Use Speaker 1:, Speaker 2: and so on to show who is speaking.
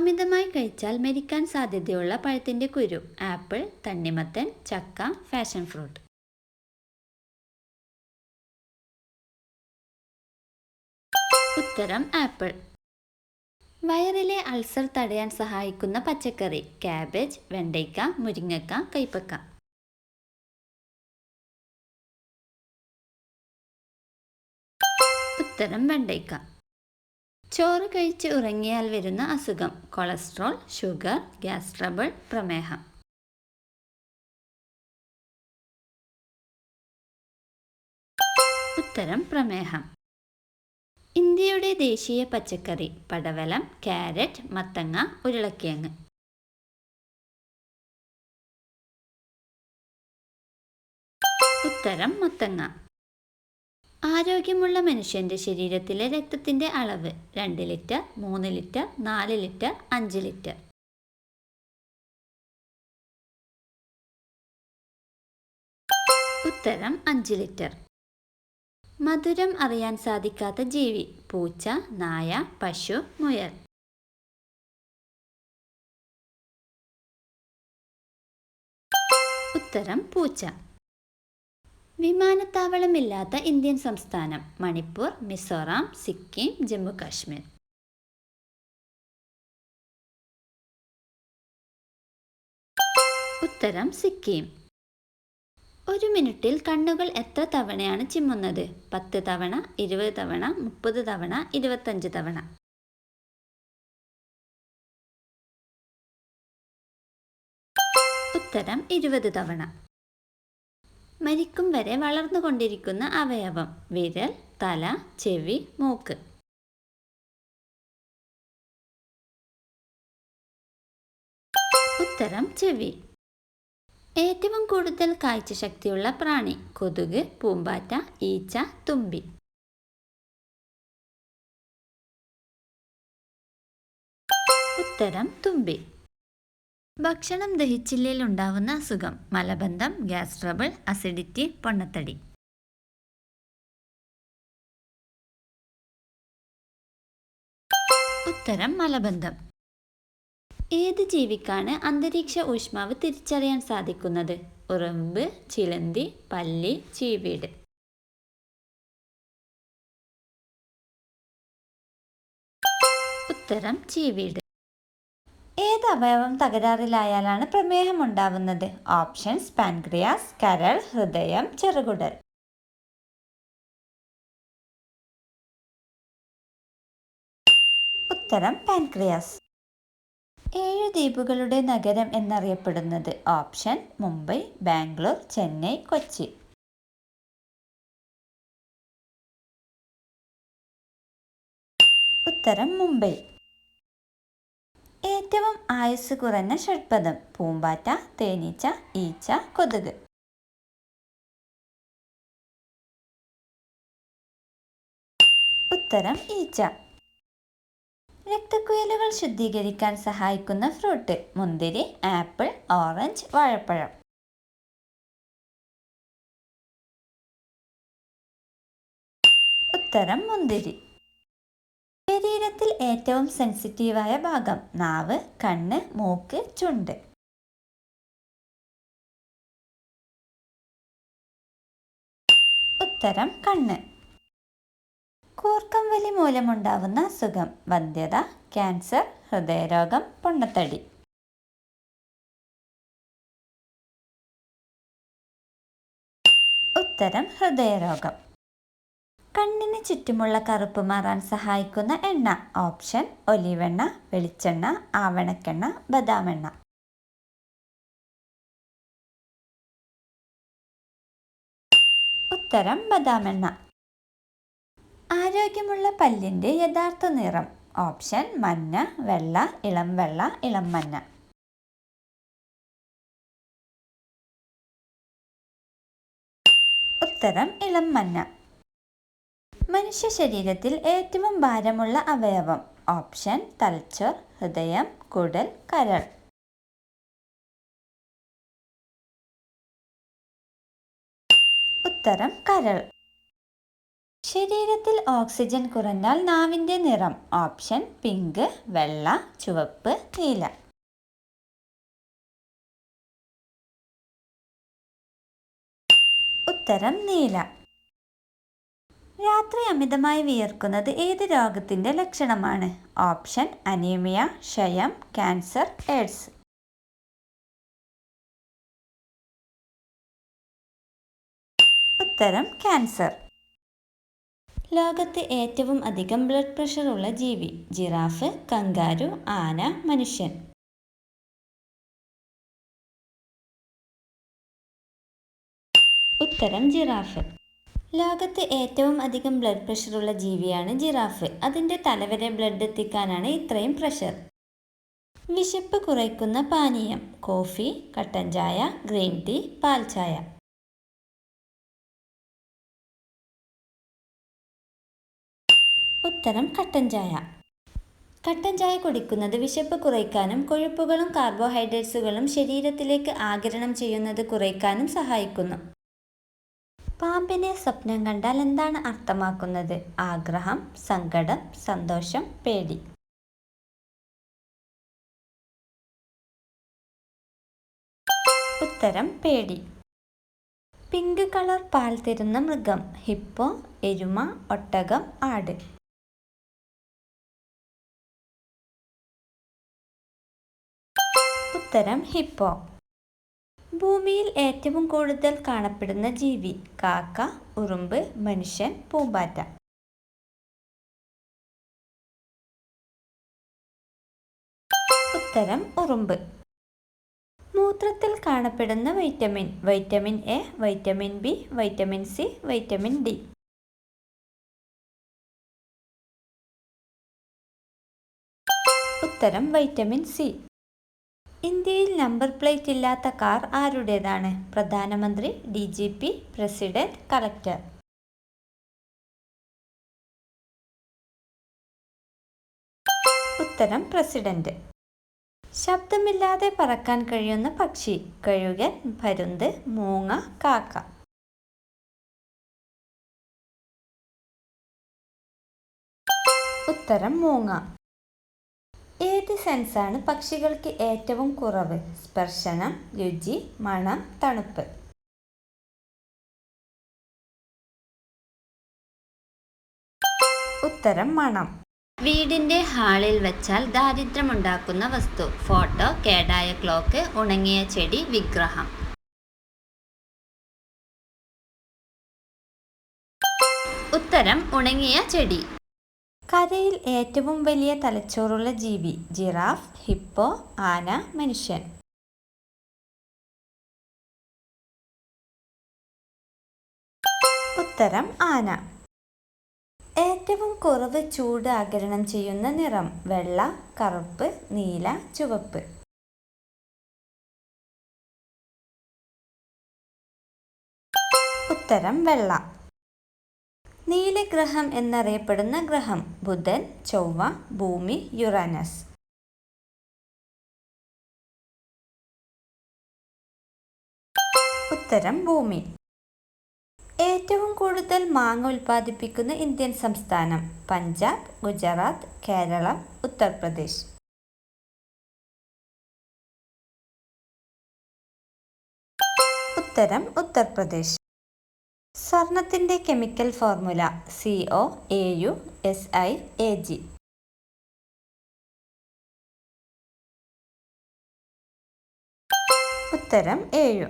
Speaker 1: അമിതമായി കഴിച്ചാൽ മരിക്കാൻ സാധ്യതയുള്ള പഴത്തിന്റെ കുരു ആപ്പിൾ തണ്ണിമത്തൻ ചക്ക ഫാഷൻ ഫ്രൂട്ട്. ഉത്തരം ആപ്പിൾ. വയറിലെ അൾസർ തടയാൻ സഹായിക്കുന്ന പച്ചക്കറി ക്യാബേജ് വെണ്ടയ്ക്ക മുരിങ്ങക്ക കൈപ്പക്ക. ഉത്തരം വെണ്ടയ്ക്ക. ചോറ് കഴിച്ച് ഉറങ്ങിയാൽ വരുന്ന അസുഖം. കൊളസ്ട്രോൾ ഷുഗർ ഗ്യാസ് ട്രബിൾ പ്രമേഹം. ഉത്തരം പ്രമേഹം. ഇന്ത്യയുടെ ദേശീയ പച്ചക്കറി പടവലം ക്യാരറ്റ് മത്തങ്ങ ഉരുളക്കിഴങ്ങ്. ഉത്തരം മത്തങ്ങ. ആരോഗ്യമുള്ള മനുഷ്യന്റെ ശരീരത്തിലെ രക്തത്തിന്റെ അളവ് രണ്ട് ലിറ്റർ മൂന്ന് ലിറ്റർ നാല് ലിറ്റർ അഞ്ച് ലിറ്റർ. ഉത്തരം അഞ്ച് ലിറ്റർ. മധുരം അറിയാൻ സാധിക്കാത്ത ജീവി പൂച്ച നായ പശു മുയൽ. ഉത്തരം പൂച്ച. വിമാനത്താവളമില്ലാത്ത ഇന്ത്യൻ സംസ്ഥാനം മണിപ്പൂർ മിസോറാം സിക്കിം ജമ്മു കാശ്മീർ. ഉത്തരം സിക്കിം. ഒരു മിനിറ്റിൽ കണ്ണുകൾ എത്ര തവണയാണ് ചിമ്മുന്നത്? പത്ത് തവണ ഇരുപത് തവണ മുപ്പത് തവണ ഇരുപത്തഞ്ച് തവണ. ഉത്തരം ഇരുപത് തവണ. മരിക്കും വരെ വളർന്നുകൊണ്ടിരിക്കുന്ന അവയവം. വിരൽ തല ചെവി മൂക്ക്. ഉത്തരം ചെവി. ഏറ്റവും കൂടുതൽ കാഴ്ച ശക്തിയുള്ള പ്രാണി. കൊതുക് പൂമ്പാറ്റ ഈച്ച തുമ്പി. ഉത്തരം തുമ്പി. ഭക്ഷണം ദഹിച്ചില്ലയിൽ ഉണ്ടാവുന്ന അസുഖം മലബന്ധം ഗ്യാസ് ട്രബിൾ അസിഡിറ്റി പൊണ്ണത്തടി. ഉത്തരം മലബന്ധം. ഏത് ജീവിക്കാണ് അന്തരീക്ഷ ഊഷ്മാവ് തിരിച്ചറിയാൻ സാധിക്കുന്നത്? ഉറുമ്പ് ചിലന്തി പല്ലി ചീവീട്. ഉത്തരം ചീവീട്. ഏത് അവയവം തകരാറിലായാലാണ് പ്രമേഹം ഉണ്ടാവുന്നത് ഓപ്ഷൻസ് പാൻക്രിയാസ് കരൾ ഹൃദയം ചെറുകുടൽ. ഉത്തരം പാൻക്രിയാസ്. ഏഴ് ദ്വീപുകളുടെ നഗരം എന്നറിയപ്പെടുന്നത് ഓപ്ഷൻ മുംബൈ ബാംഗ്ലൂർ ചെന്നൈ കൊച്ചി. ഉത്തരം മുംബൈ. ഏറ്റവും ആയുസ് കുറഞ്ഞ ഷഡ്പദം പൂമ്പാറ്റ തേനീച്ച ഈച്ച കൊതുക്. ഉത്തരം ഈച്ച. രക്തക്കുഴലുകൾ ശുദ്ധീകരിക്കാൻ സഹായിക്കുന്ന ഫ്രൂട്ട് മുന്തിരി ആപ്പിൾ ഓറഞ്ച് വാഴപ്പഴം. ഉത്തരം മുന്തിരി. ഏറ്റവും സെൻസിറ്റീവായ ഭാഗം. നാവ് കണ്ണ് മൂക്ക് ചുണ്ട്. ഉത്തരം കണ്ണ്. കൂർക്കം വലി മൂലമുണ്ടാവുന്ന അസുഖം. വന്ധ്യത ക്യാൻസർ ഹൃദയരോഗം പൊണ്ണത്തടി. ഉത്തരം ഹൃദയരോഗം. കണ്ണിന് ചുറ്റുമുള്ള കറുപ്പ് മാറാൻ സഹായിക്കുന്ന എണ്ണ. ഓപ്ഷൻ ഒലിവെണ്ണ വെളിച്ചെണ്ണ ആവണക്കെണ്ണ ബദാമെണ്ണ. ഉത്തരം ബദാമെണ്ണ. ആരോഗ്യമുള്ള പല്ലിന്റെ യഥാർത്ഥ നിറം. ഓപ്ഷൻ മഞ്ഞ വെള്ള ഇളം വെള്ള ഇളം മഞ്ഞ. ഉത്തരം ഇളം മഞ്ഞ. മനുഷ്യ ശരീരത്തിൽ ഏറ്റവും ഭാരമുള്ള അവയവം. ഓപ്ഷൻ തലച്ചോർ ഹൃദയം കുടൽ കരൾ. ഉത്തരം കരൾ. ശരീരത്തിൽ ഓക്സിജൻ കുറഞ്ഞാൽ നാവിന്റെ നിറം. ഓപ്ഷൻ പിങ്ക് വെള്ള ചുവപ്പ് നീല. ഉത്തരം നീല. രാത്രി അമിതമായി വിയർക്കുന്നത് ഏത് രോഗത്തിന്റെ ലക്ഷണമാണ്? ഓപ്ഷൻ അനീമിയ ക്ഷയം ക്യാൻസർ എയ്ഡ്സ് ഉത്തരം ക്യാൻസർ. ലോകത്ത് ഏറ്റവും അധികം ബ്ലഡ് പ്രഷർ ഉള്ള ജീവി ജിറാഫ് കങ്കാരു ആന മനുഷ്യൻ. ഉത്തരം ജിറാഫ്. ലോകത്ത് ഏറ്റവും അധികം ബ്ലഡ് പ്രഷർ ഉള്ള ജീവിയാണ് ജിറാഫ്. അതിന്റെ തലവരെ ബ്ലഡ് എത്തിക്കാനാണ് ഇത്രയും പ്രഷർ. വിശപ്പ് കുറയ്ക്കുന്ന പാനീയം കോഫി കട്ടൻ ചായ ഗ്രീൻ ടീ പാൽ ചായ. ഉത്തരം കട്ടൻ ചായ. കട്ടൻ ചായ കുടിക്കുന്നത് വിശപ്പ് കുറയ്ക്കാനും കൊഴുപ്പുകളും കാർബോഹൈഡ്രേറ്റ്സുകളും ശരീരത്തിലേക്ക് ആഗിരണം ചെയ്യുന്നത് കുറയ്ക്കാനും സഹായിക്കുന്നു. പാമ്പിനെ സ്വപ്നം കണ്ടാൽ എന്താണ് അർത്ഥമാക്കുന്നത്? ആഗ്രഹം സങ്കടം സന്തോഷം പേടി. ഉത്തരം പേടി. പിങ്ക് കളർ പാൽ തരുന്ന മൃഗം. ഹിപ്പോ എരുമ ഒട്ടകം ആട്. ഉത്തരം ഹിപ്പോ. ഭൂമിയിൽ ഏറ്റവും കൂടുതൽ കാണപ്പെടുന്ന ജീവി കാക്ക ഉറുമ്പ് മനുഷ്യൻ പൂമ്പാറ്റ. ഉത്തരം ഉറുമ്പ്. മൂത്രത്തിൽ കാണപ്പെടുന്ന vitamin vitamin A vitamin B vitamin C vitamin D. ഉത്തരം വൈറ്റമിൻ സി. ഇന്ത്യയിൽ നമ്പർ പ്ലേറ്റ് ഇല്ലാത്ത കാർ ആരുടേതാണ്? പ്രധാനമന്ത്രി D G P president collector ഉത്തരം പ്രസിഡന്റ്. ശബ്ദമില്ലാതെ പറക്കാൻ കഴിയുന്ന പക്ഷി. കഴുകൻ പരുന്ത് മൂങ്ങ കാക്ക. ഉത്തരം മൂങ്ങ. ഏത് സെൻസാണ് പക്ഷികൾക്ക് ഏറ്റവും കുറവ്. സ്പർശനം രുചി മണം തണുപ്പ്. ഉത്തരം മണം. വീടിന്റെ ഹാളിൽ വെച്ചാൽ ദാരിദ്ര്യമുണ്ടാക്കുന്ന വസ്തു. ഫോട്ടോ കേടായ ക്ലോക്ക് ഉണങ്ങിയ ചെടി വിഗ്രഹം. ഉത്തരം ഉണങ്ങിയ ചെടി. കരയിൽ ഏറ്റവും വലിയ തലച്ചോറുള്ള ജീവി ജിറാഫ് ഹിപ്പോ ആന മനുഷ്യൻ. ഉത്തരം ആന. ഏറ്റവും കുറവ് ചൂട് ആഗിരണം ചെയ്യുന്ന നിറം വെള്ള കറുപ്പ് നീല ചുവപ്പ്. ഉത്തരം വെള്ള. നീലഗ്രഹം എന്നറിയപ്പെടുന്ന ഗ്രഹം. ബുധൻ ചൊവ്വ ഭൂമി യുറാനസ്. ഉത്തരം ഭൂമി. ഏറ്റവും കൂടുതൽ മാങ്ങ ഉൽപ്പാദിപ്പിക്കുന്ന ഇന്ത്യൻ സംസ്ഥാനം. പഞ്ചാബ് ഗുജറാത്ത് കേരളം ഉത്തർപ്രദേശ്. ഉത്തരം ഉത്തർപ്രദേശ്. സ്വർണത്തിന്റെ chemical formula C O A U S I A G ഉത്തരം യു